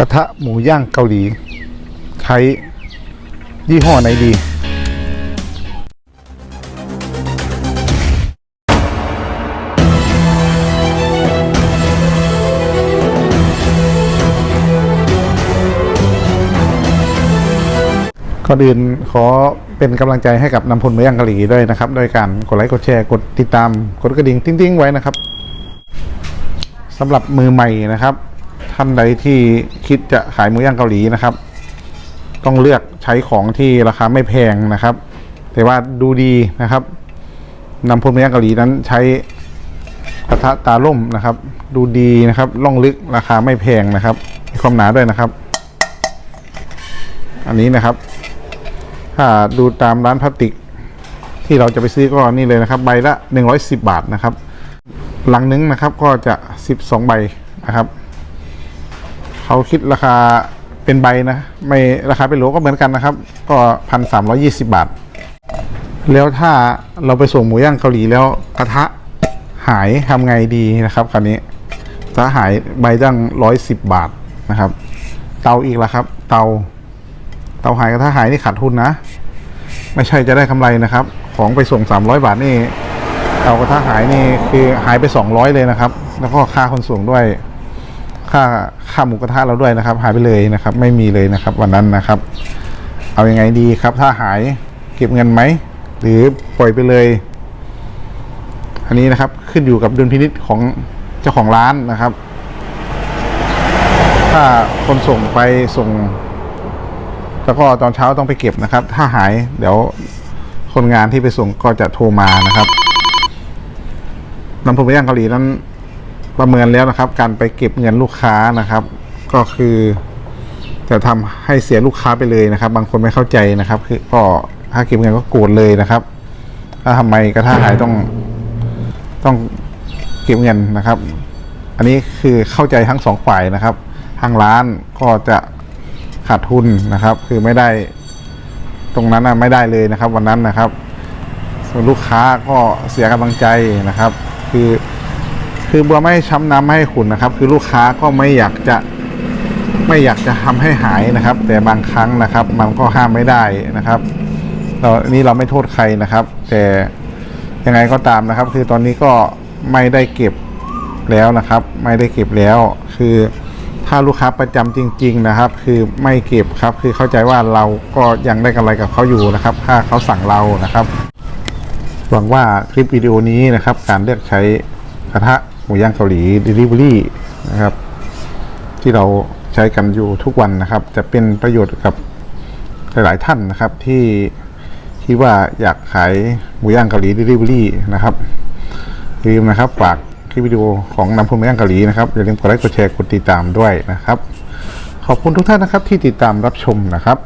กระทะหมูย่างเกาหลี ใช้ยี่ห้อไหนดีก่อนอื่นขอเป็นกำลังใจให้กับนำพลหมูย่างเกาหลีด้วยนะครับด้วยการกดไลค์กดแชร์กดติดตามกดกระดิ่งติ้งๆไว้นะครับสำหรับมือใหม่นะครับ ท่านใดที่คิดจะขายหมูย่างเกาหลีนะครับ ต้องเลือกใช้ของที่ราคาไม่แพงนะครับ แต่ว่าดูดีนะครับนำพลหมูย่างเกาหลีนั้นใช้กระทะตาล่มนะครับ ดูดีนะครับล่องลึกราคาไม่แพงนะครับมีความหนาด้วยนะครับ อันนี้นะครับ ถ้าดูตามร้านพลาสติก ที่เราจะไปซื้อก็นี่เลยนะครับ ใบละ 110 บาทนะครับ หลังนึงนะครับก็จะ 12 ใบนะครับ เขาคิดราคาเป็นใบนะ ไม่ราคาเป็นโหลก็เหมือนกันนะครับ ก็พันสามรอยี่สิบาท แล้วถ้าเราไปส่งหมูย่างเกาหลีแล้วกระทะหายทำไงดีนะครับคราวนี้กระทะหายใบตั้งร้อยสิบบาทนะครับ เตาอีกล้วครับ เตาเตาหายกระทะหายนี่ขาดทุนนะ ไม่ใช่จะได้กำไรนะครับ ของไปส่ง300บาทนี่เตากระทะหายนี่คือหายไป200เลยนะครับ แล้วก็ค่าคนส่งด้วย ค่าค่าหมูกระทะเราด้วยนะครับ หายไปเลยนะครับ ไม่มีเลยนะครับ วันนั้นนะครับ เอาอยัางไงดีครับ ถ้าหายเก็บเงินไหมหรือปล่อยไปเลย อันนี้นะครับขึ้นอยู่กับดุลพินิษของเจ้าของร้านนะครับ ถ้าคนส่งไปส่ง แล้วก็ตอนเช้าต้องไปเก็บนะครับ ถ้าหายเดี๋ยวคนงานที่ไปส่งก็จะโทรมานะครับน้ำพริกย่างเกาหลีนั้น ประเมินแล้วนะครับ การไปเก็บเงินลูกค้านะครับ ก็คือ จะทำให้เสียลูกค้าไปเลยนะครับ บางคนไม่เข้าใจนะครับ คือก็ถ้าเก็บเงินก็โกรธเลยนะครับถ้าทำไมกระทะหายต้องต้องเก็บเงินนะครับ อันนี้คือเข้าใจทั้งสองฝ่ายนะครับ ทางร้านก็จะขาดทุนนะครับ คือไม่ได้ตรงนั้นนะไม่ได้เลยนะครับ วันนั้นนะครับส่วนลูกค้าก็เสียกำลังใจนะครับ คือ คือบัวไม่ช้ำน้ำไม่ให้ขุนนะครับ คือลูกค้าก็ไม่อยากจะไม่อยากจะทำให้หายนะครับ แต่บางครั้งนะครับ มันก็ห้ามไม่ได้นะครับเราอันนี้เราไม่โทษใครนะครับ แต่ยังไงก็ตามนะครับ คือตอนนี้ก็ไม่ได้เก็บแล้วนะครับ ไม่ได้เก็บแล้ว คือถ้าลูกค้าประจำจริง ๆนะครับ คือไม่เก็บครับ คือเข้าใจว่าเราก็ยังได้กำไรกับเขาอยู่นะครับ ถ้าเขาสั่งเรานะครับหวังว่าคลิปวิดีโอนี้นะครับ การเลือกใช้กระทะ หมูย่างเกาหลี Delivery นะครับ ที่เราใช้กันอยู่ทุกวันนะครับ จะเป็นประโยชน์กับหลาย ๆ ท่านนะครับ ที่คิดว่าอยากขายหมูย่างเกาหลี Delivery นะครับอย่าลืมนะครับฝากคลิปวิดีโอของนำพลหมูย่างเกาหลีนะครับอย่าลืมกดไลค์กดแชร์กดติดตามด้วยนะครับ ขอบคุณทุกท่านนะครับที่ติดตามรับชมนะครับ